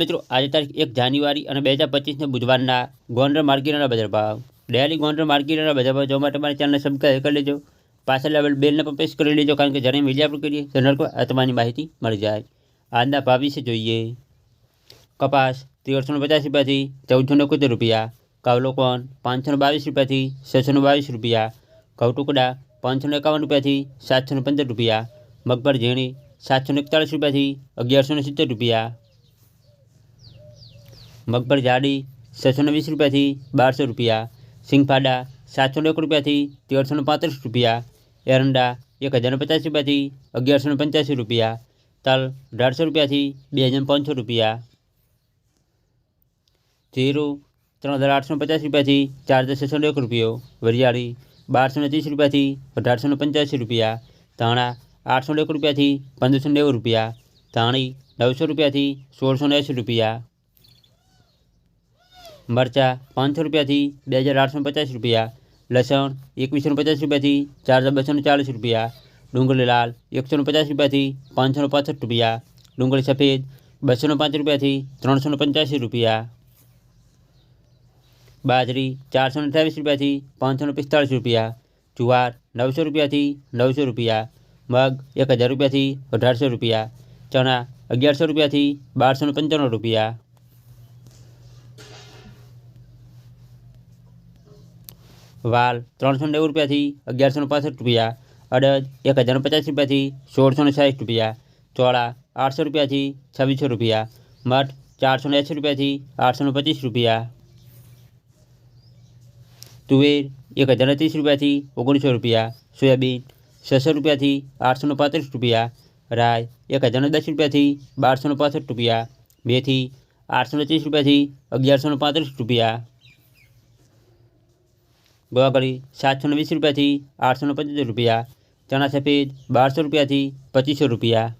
મિત્રો, આજે તારીખ એક જાન્યુઆરી અને બે હજાર પચીસને બુધવારના ગોંડલ માર્કેટના બજાર ભાવ. ડેલી ગોંડલ માર્કેટના બજાર ભાવ જોવા માટે મારી ચેનલને સબસ્ક્રાઈબ કરી લેજો. પાછળ લેવલ બેલને પણ પ્રેસ કરી લેજો, કારણ કે જ્યારે મીડિયા પર કરીએ, તો નરકો આ તમારી માહિતી મળી જાય. આજના ભાવ વિશે જોઈએ. કપાસ તેરસો પચાસ રૂપિયાથી ચૌદસો એકોતેર રૂપિયા. કાવલોકોન પાંચસો બાવીસ રૂપિયાથી છસો બાવીસ રૂપિયા. ઘઉટુકડા પાંચસો એકાવન રૂપિયાથી સાતસો પંદર રૂપિયા. મગફળ ઝીણી સાતસો એકતાળીસ રૂપિયાથી અગિયારસો સિત્તેર રૂપિયા. મગફળી જાડી છસો વીસ રૂપિયાથી બારસો રૂપિયા સિંગફાડા સાતસો એક રૂપિયાથી તેરસો પાંત્રીસ રૂપિયા એરંડા એક હજાર પચાસ રૂપિયાથી અગિયારસો પંચ્યાસી રૂપિયા તલ અઢારસો રૂપિયાથી બે હજાર પાંચસો રૂપિયા જીરું ત્રણ હજાર આઠસો પચાસ રૂપિયાથી ચાર હજાર છસો એક રૂપિયો વરિયાળી બારસો ત્રીસ રૂપિયાથી અઢારસો પંચ્યાસી રૂપિયા ધાણા આઠસો એક રૂપિયાથી પંદરસો નેવું રૂપિયા ધાણી નવસો રૂપિયાથી સોળસો એંસી રૂપિયા મરચાં પાંચસો રૂપિયાથી બે હજાર આઠસો પચાસ રૂપિયા લસણ એકવીસો પચાસ રૂપિયાથી ચાર હજાર બસો ચાલીસ રૂપિયા ડુંગળી લાલ એકસો પચાસ રૂપિયાથી પાંચસો પાસઠ રૂપિયા ડુંગળી સફેદ બસો પાંચ રૂપિયાથી ત્રણસો પંચ્યાસી રૂપિયા બાજરી ચારસો અઠ્યાવીસ રૂપિયાથી પાંચસો પિસ્તાળીસ રૂપિયા જુવાર નવસો રૂપિયાથી નવસો રૂપિયા મગ એક હજાર રૂપિયાથી અઢારસો રૂપિયા ચણા અગિયારસો રૂપિયાથી બારસો પંચાણું રૂપિયા વાલ ત્રણસો નેવું રૂપિયાથી અગિયારસો પાસઠ રૂપિયા અડદ એક હજાર પચાસ રૂપિયાથી સોળસો સાઠ રૂપિયા ચોળા આઠસો રૂપિયાથી છવ્વીસો રૂપિયા મઠ ચારસો એંસી રૂપિયાથી આઠસો પચીસ રૂપિયા તુવેર એક હજાર ત્રીસ રૂપિયાથી ઓગણીસો રૂપિયા સોયાબીન છસો રૂપિયાથી આઠસો પાંત્રીસ રૂપિયા રાય એક હજાર દસ રૂપિયાથી બારસો પાસઠ રૂપિયા મેથી આઠસો ત્રીસ રૂપિયાથી અગિયારસો પાંત્રીસ રૂપિયા ગોવાગળી સાતસો વીસ રૂપિયાથી આઠસો પંચોતેર રૂપિયા ચણા સફેદ બારસો રૂપિયાથી પચીસો રૂપિયા